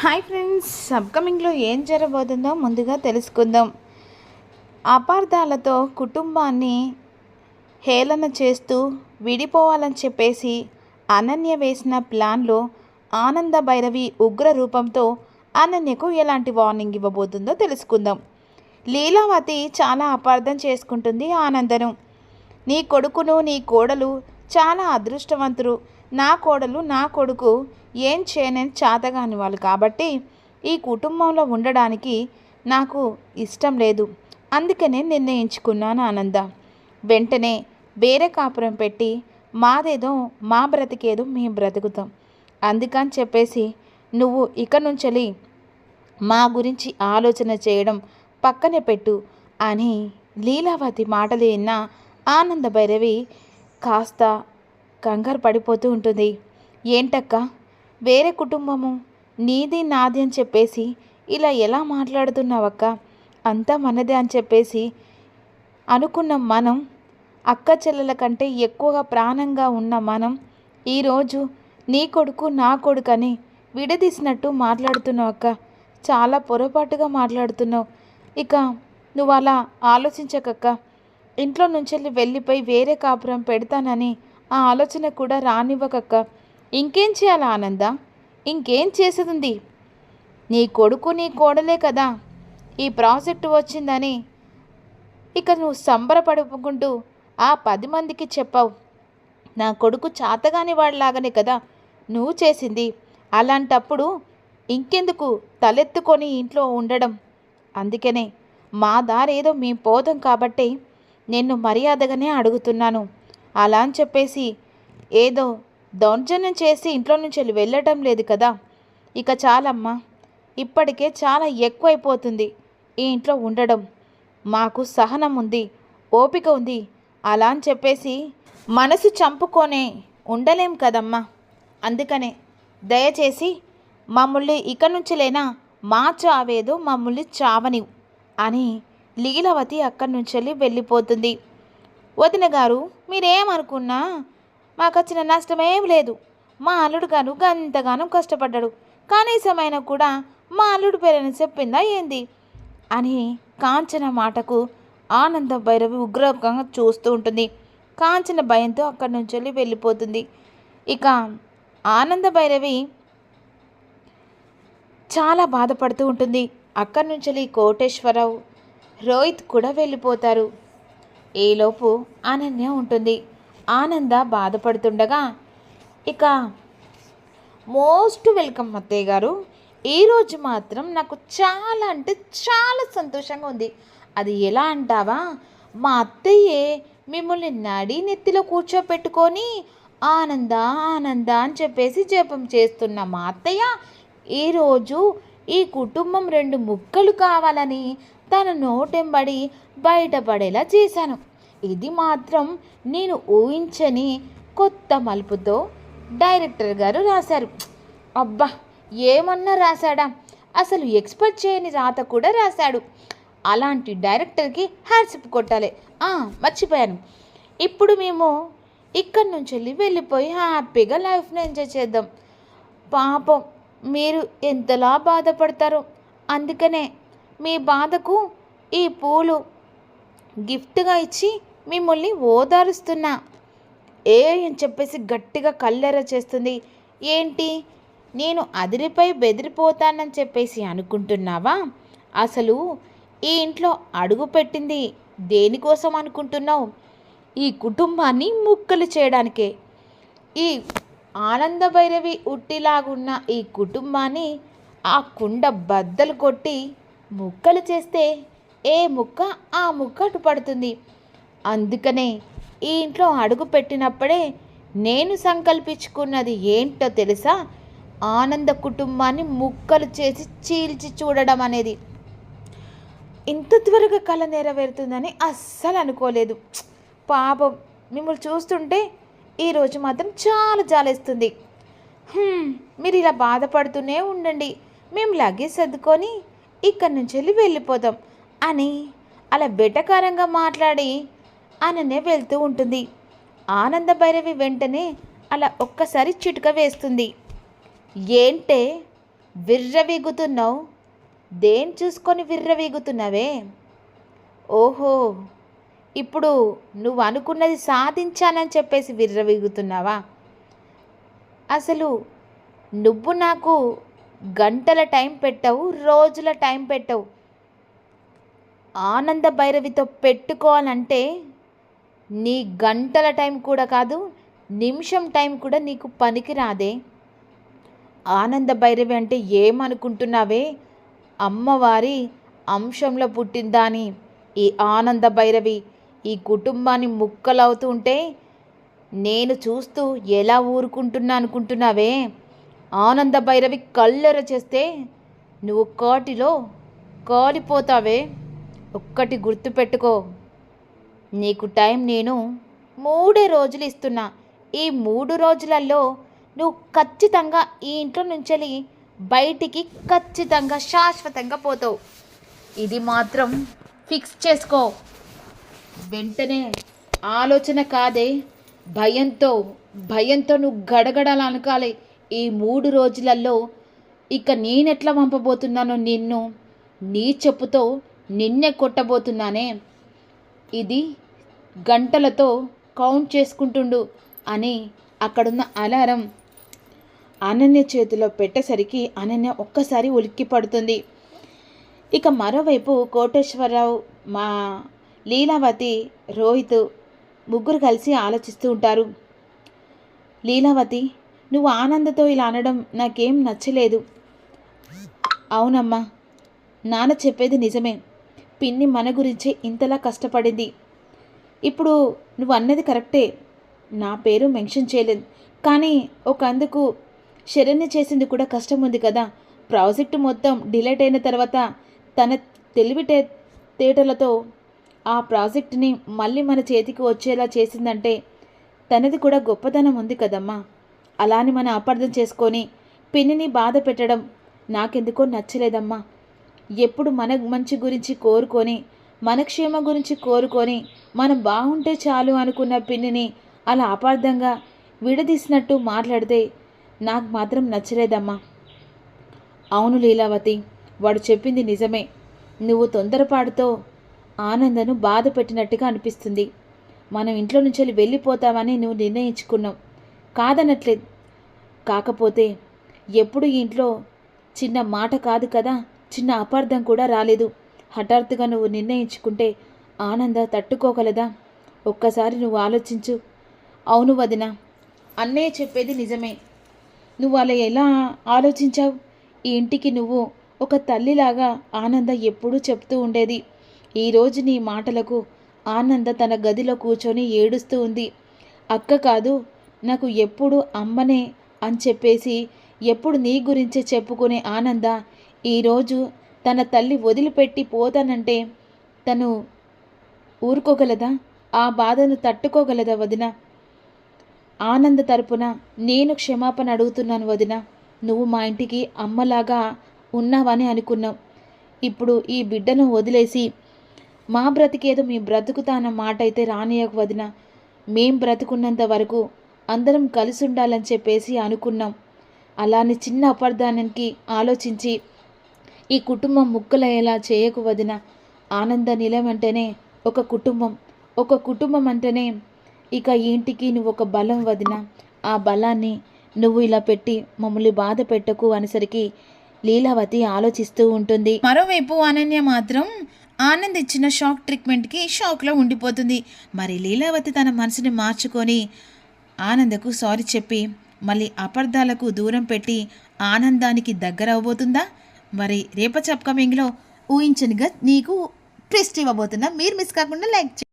Hi friends అప్కమింగ్లో ఏం జరగబోతుందో ముందుగా తెలుసుకుందాం. అపార్థాలతో కుటుంబాన్ని హేళన చేస్తూ విడిపోవాలని చెప్పేసి అనన్య వేసిన ప్లాన్లో ఆనంద భైరవి ఉగ్ర రూపంతో అనన్యకు ఎలాంటి వార్నింగ్ ఇవ్వబోతుందో తెలుసుకుందాం. లీలావతి చాలా అపార్థం చేసుకుంటుంది ఆనందను. నీ కొడుకును నీ కోడలు చాలా అదృష్టవంతులు. నా కోడలు నా కొడుకు ఏం చేయనని చాతగాని వాళ్ళు కాబట్టి ఈ కుటుంబంలో ఉండడానికి నాకు ఇష్టం లేదు. అందుకనే నిర్ణయించుకున్నాను ఆనంద. వెంటనే వేరే కాపురం పెట్టి మాదేదో మా బ్రతికేదో మేము బ్రతుకుతాం. అందుకని చెప్పేసి నువ్వు ఇక నుంచెలి మా గురించి ఆలోచన చేయడం పక్కనే పెట్టు అని లీలావతి మాటలు విన్న ఆనంద భైరవి కాస్త కంగారు పడిపోతూ ఉంటుంది. ఏంటక్క? వేరే కుటుంబము? నీది నాది అని చెప్పేసి ఇలా ఎలా మాట్లాడుతున్నావక్క? అంతా మనదే అని చెప్పేసి అనుకున్న మనం అక్క చెల్లెల కంటే ఎక్కువగా ప్రాణంగా ఉన్న మనం ఈరోజు నీ కొడుకు నా కొడుకని విడదీసినట్టు మాట్లాడుతున్నావు అక్క. చాలా పొరపాటుగా మాట్లాడుతున్నావు. ఇక నువ్వు అలా ఆలోచించకక్క. ఇంట్లో నుంచి వెళ్ళిపోయి వేరే కాపురం పెడతానని ఆ ఆలోచన కూడా రానివ్వకక్క. ఇంకేం చేయాలా ఆనంద? ఇంకేం చేసేది నీ కొడుకు నీ కోడలే కదా. ఈ ప్రాజెక్టు వచ్చిందని ఇక నువ్వు సంబరపడుకుంటూ ఆ పది మందికి చెప్పావు. నా కొడుకు చాతగాని వాడిలాగానే కదా నువ్వు చేసింది. అలాంటప్పుడు ఇంకెందుకు తలెత్తుకొని ఇంట్లో ఉండడం? అందుకనే మా దారేదో మేము పోదాం కాబట్టి నిన్ను మర్యాదగానే అడుగుతున్నాను. అలా అని చెప్పేసి ఏదో దౌర్జన్యం చేసి ఇంట్లో నుంచి వెళ్ళి వెళ్ళటం లేదు కదా. ఇక చాలమ్మా ఇప్పటికే చాలా ఎక్కువైపోతుంది ఈ ఇంట్లో ఉండడం. మాకు సహనం ఉంది ఓపిక ఉంది అలా అని చెప్పేసి మనసు చంపుకొనే ఉండలేం కదమ్మా. అందుకనే దయచేసి మమ్మల్ని ఇక నుంచి లేనా మా చావేదో మమ్మల్ని చావని అని లీలావతి అక్కడి నుంచి వెళ్ళిపోతుంది. వదిన గారు మీరేమనుకున్నా మాకు వచ్చిన నష్టమేం లేదు. మా అల్లుడు గారు గంతగానం కష్టపడ్డాడు. కనీసమైన కూడా మా అల్లుడు పేరని చెప్పిందా ఏంది? అని కాంచన మాటకు ఆనంద భైరవి ఉగ్రకంగా చూస్తూ ఉంటుంది. కాంచన భయంతో అక్కడి నుంచి వెళ్ళి వెళ్ళిపోతుంది. ఇక ఆనంద భైరవి చాలా బాధపడుతూ ఉంటుంది. అక్కడి నుంచి వెళ్ళి కోటేశ్వరరావు రోహిత్ కూడా వెళ్ళిపోతారు. ఈలోపు అనన్య ఉంటుంది. ఆనంద బాధపడుతుండగా ఇక మోస్ట్ వెల్కమ్ అత్తయ్య గారు. ఈరోజు మాత్రం నాకు చాలా అంటే చాలా సంతోషంగా ఉంది. అది ఎలా అంటావా? మా అత్తయ్యే మిమ్మల్ని నడి నెత్తిలో కూర్చోపెట్టుకొని ఆనంద ఆనంద అని చెప్పేసి జపం చేస్తున్న మా అత్తయ్య ఈరోజు ఈ కుటుంబం రెండు ముక్కలు కావాలని తన నోటెంబడి బయటపడేలా చేశాను. ఇది మాత్రం నేను ఊహించని కొత్త మలుపుతో డైరెక్టర్ గారు రాశారు. అబ్బా ఏమన్నా రాశాడా? అసలు ఎక్స్పెక్ట్ చేయని రాత కూడా రాశాడు. అలాంటి డైరెక్టర్కి హ్యాట్సిప్ కొట్టాలి. మర్చిపోయాను. ఇప్పుడు మేము ఇక్కడి నుంచి వెళ్ళి వెళ్ళిపోయి హ్యాపీగా లైఫ్ని ఎంజాయ్ చేద్దాం. పాపం మీరు ఎంతలా బాధపడతారో. అందుకనే మీ బాధకు ఈ పూలు గిఫ్ట్గా ఇచ్చి మిమ్మల్ని ఓదారుస్తున్నా. ఏ అని చెప్పేసి గట్టిగా కల్లెర చేస్తుంది. ఏంటి? నేను అదిరిపై బెదిరిపోతానని చెప్పేసి అనుకుంటున్నావా? అసలు ఈ ఇంట్లో అడుగు పెట్టింది దేనికోసం అనుకుంటున్నావు? ఈ కుటుంబాన్ని ముక్కలు చేయడానికే. ఈ ఆనంద భైరవి ఉట్టిలాగున్న ఈ కుటుంబాన్ని ఆ కుండ బద్దలు కొట్టి ముక్కలు చేస్తే ఏ ముక్క ఆ ముక్క అటు పడుతుంది. అందుకనే ఈ ఇంట్లో అడుగు పెట్టినప్పుడే నేను సంకల్పించుకున్నది ఏంటో తెలుసా? ఆనంద కుటుంబాన్ని ముక్కలు చేసి చీల్చి చూడడం అనేది. ఇంత త్వరగా కళ నెరవేరుతుందని అస్సలు అనుకోలేదు. పాపం మిమ్మల్ని చూస్తుంటే ఈరోజు మాత్రం చాలా జాలేస్తుంది. మీరు ఇలా బాధపడుతూనే ఉండండి. మేము లగేజ్ సర్దుకొని ఇక్కడి నుంచి వెళ్ళి వెళ్ళిపోదాం అని అలా బెటకారంగా మాట్లాడి అననే వెళ్తూ ఉంటుంది. ఆనంద భైరవి వెంటనే అలా ఒక్కసారి చిటుక వేస్తుంది. ఏంటే విర్రవీగుతున్నావు? దేని చూసుకొని విర్రవీగుతున్నావే? ఓహో ఇప్పుడు నువ్వు అనుకున్నది సాధించానని చెప్పేసి విర్రవీగుతున్నావా? అసలు నువ్వు నాకు గంటల టైం పెట్టవు రోజుల టైం పెట్టవు. ఆనంద భైరవితో పెట్టుకోవాలంటే నీ గంటల టైం కూడా కాదు నిమిషం టైం కూడా నీకు పనికి రాదే ఆనంద భైరవి అంటే ఏమనుకుంటున్నావే? అమ్మవారి అంశంలో పుట్టిందా అని ఈ ఆనంద భైరవి ఈ కుటుంబాన్ని ముక్కలవుతూ ఉంటే నేను చూస్తూ ఎలా ఊరుకుంటున్నా అనుకుంటున్నావే? ఆనంద భైరవి కళ్ళెర చేస్తే నువ్వు కాటిలో కాలిపోతావే. ఒక్కటి గుర్తుపెట్టుకో. నీకు టైం నేను మూడే రోజులు ఇస్తున్నా. ఈ మూడు రోజులలో నువ్వు ఖచ్చితంగా ఈ ఇంట్లో నుంచి బయటికి ఖచ్చితంగా శాశ్వతంగా పోతావు. ఇది మాత్రం ఫిక్స్ చేసుకో. వెంటనే ఆలోచన కాదే. భయంతో భయంతో నువ్వు గడగడాలు ఈ మూడు రోజులలో ఇక నేనెట్లా పంపబోతున్నానో నిన్ను నీ చెప్పుతో నిన్నే కొట్టబోతున్నానే. ఇది గంటలతో కౌంట్ చేసుకుంటుండు అని అక్కడున్న అలారం అనన్య చేతిలో పెట్టేసరికి అనన్య ఒక్కసారి ఉలిక్కి పడుతుంది. ఇక మరోవైపు కోటేశ్వరరావు మా లీలావతి రోహిత్ ముగ్గురు కలిసి ఆలోచిస్తూ ఉంటారు. లీలావతి నువ్వు ఆనందతో ఇలా అనడం నాకేం నచ్చలేదు. అవునమ్మా నాన్న చెప్పేది నిజమే. పిన్ని మన గురించి ఇంతలా కష్టపడింది. ఇప్పుడు నువ్వు అన్నది కరెక్టే. నా పేరు మెన్షన్ చేయలేదు. కానీ ఒక అందుకు శరణ్య చేసింది కూడా కష్టం ఉంది కదా. ప్రాజెక్టు మొత్తం డిలేట్ అయిన తర్వాత తన తెలివిటే తేటలతో ఆ ప్రాజెక్టుని మళ్ళీ మన చేతికి వచ్చేలా చేసిందంటే తనది కూడా గొప్పతనం ఉంది కదమ్మా. అలాని మన అపార్థం చేసుకొని పిన్నిని బాధ పెట్టడం నాకెందుకో నచ్చలేదమ్మా. ఎప్పుడు మన మంచి గురించి కోరుకొని మన క్షేమం గురించి కోరుకొని మనం బాగుంటే చాలు అనుకున్న పిన్నిని అలా అపార్థంగా విడదీసినట్టు మాట్లాడితే నాకు మాత్రం నచ్చలేదమ్మా. అవును లీలావతి వాడు చెప్పింది నిజమే. నువ్వు తొందరపాటుతో ఆనందను బాధ పెట్టినట్టుగా అనిపిస్తుంది. మనం ఇంట్లో నుంచి వెళ్ళిపోతామని నువ్వు నిర్ణయించుకున్నావు. కాదనట్లే. కాకపోతే ఎప్పుడు ఇంట్లో చిన్న మాట కాదు కదా చిన్న అపార్థం కూడా రాలేదు. హఠాత్తుగా నువ్వు నిర్ణయించుకుంటే ఆనంద తట్టుకోగలదా? ఒక్కసారి నువ్వు ఆలోచించు. అవును వదిన అన్నయ్య చెప్పేది నిజమే. నువ్వు అలా ఎలా ఆలోచించావు? ఈ ఇంటికి నువ్వు ఒక తల్లిలాగా ఆనంద ఎప్పుడూ చెప్తూ ఉండేది. ఈరోజు నీ మాటలకు ఆనంద తన గదిలో కూర్చొని ఏడుస్తూ ఉంది. అక్క కాదు నాకు ఎప్పుడు అమ్మనే అని చెప్పేసి ఎప్పుడు నీ గురించే చెప్పుకునే ఆనంద. ఈరోజు తన తల్లి వదిలిపెట్టి పోతానంటే తను ఊరుకోగలదా? ఆ బాధను తట్టుకోగలదా వదిన? ఆనంద తరపున నేను క్షమాపణ అడుగుతున్నాను వదిన. నువ్వు మా ఇంటికి అమ్మలాగా ఉన్నావని అనుకున్నాం ఇప్పుడు ఈ బిడ్డను వదిలేసి మా బ్రతికేదో మీ బ్రతుకుతాన్న మాట అయితే రానియకు వదిన. మేం బ్రతుకున్నంత వరకు అందరం కలిసి ఉండాలని చెప్పేసి అనుకున్నాం. అలానే చిన్న అపార్థానికి ఆలోచించి ఈ కుటుంబం ముక్కలయ్యేలా చేయకు వదిన. ఆనంద నిలయం అంటేనే ఒక కుటుంబం. ఒక కుటుంబం అంటేనే ఇక ఇంటికి నువ్వు ఒక బలం వదిన. ఆ బలాన్ని నువ్వు ఇలా పెట్టి మమ్మల్ని బాధ పెట్టకు అనేసరికి లీలావతి ఆలోచిస్తూ ఉంటుంది. మరోవైపు అనన్య మాత్రం ఆనంద్ ఇచ్చిన షాక్ ట్రీట్మెంట్కి షాక్లో ఉండిపోతుంది. మరి లీలావతి తన మనసుని మార్చుకొని ఆనందకు సారీ చెప్పి మళ్ళీ అపార్థాలకు దూరం పెట్టి ఆనందానికి దగ్గర అవ్వబోతుందా మరి రేపటి అప్కమింగ్లో ఊహించనిగా నీకు ట్విస్ట్ ఇవ్వబోతున్నా. మీరు మిస్ కాకుండా లైక్